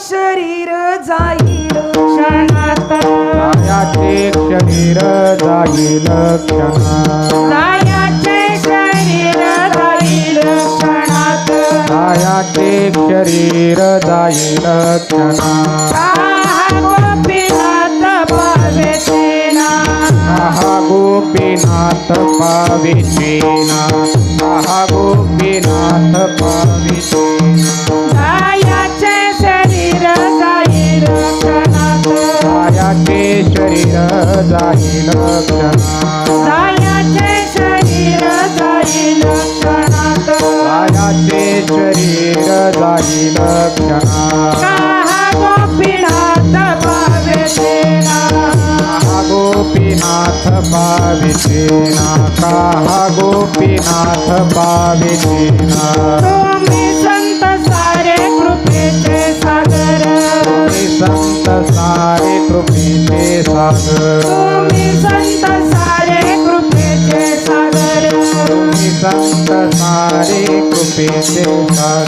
शरीर जाईल क्षणात मायाचे शरीर जाईल क्षणात. मायाचे शरीर जाईल क्षणात. मायाचे शरीर जाईल क्षणात. गोपीनाथ पावे सेना. पावितेना काहा गोपीनाथ तुम्ही संत सारे कृपेचे सागर संत सारे कृपेचे सागर संत सारे कृपेचे सागर संत सारे कृपेचे सागर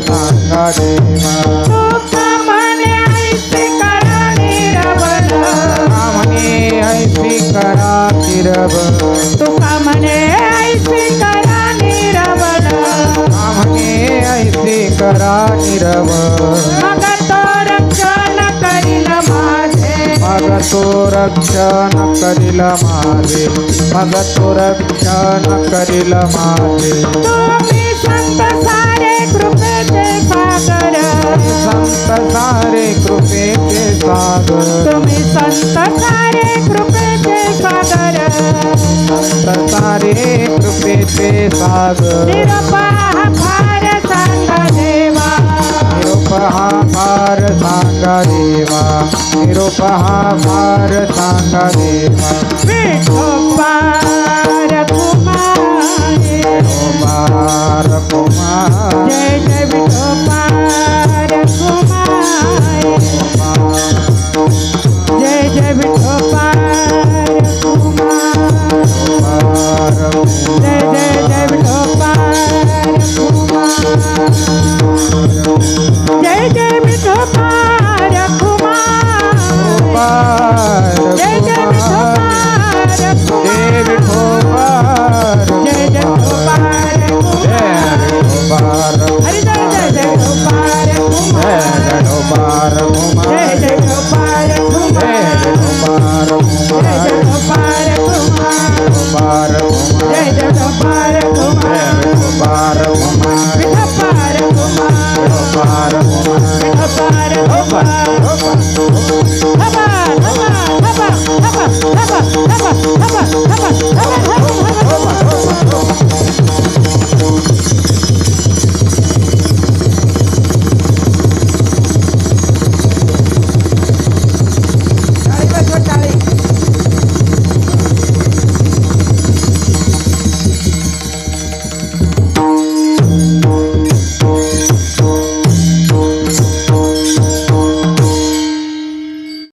सांगा देवा म्हणे ऐसे करा ऐसी करा तो रक्षण करील माझे तो रक्षण तो संत संत सारे कृपेचे सागर। तुम्ही संत सारे कृपेचे सागर। संत सारे कृपेचे सागर। निरपा फार सांगा देवा निरूप पार सांगा देवा। निरूप पार सांगा देवा। विठोबार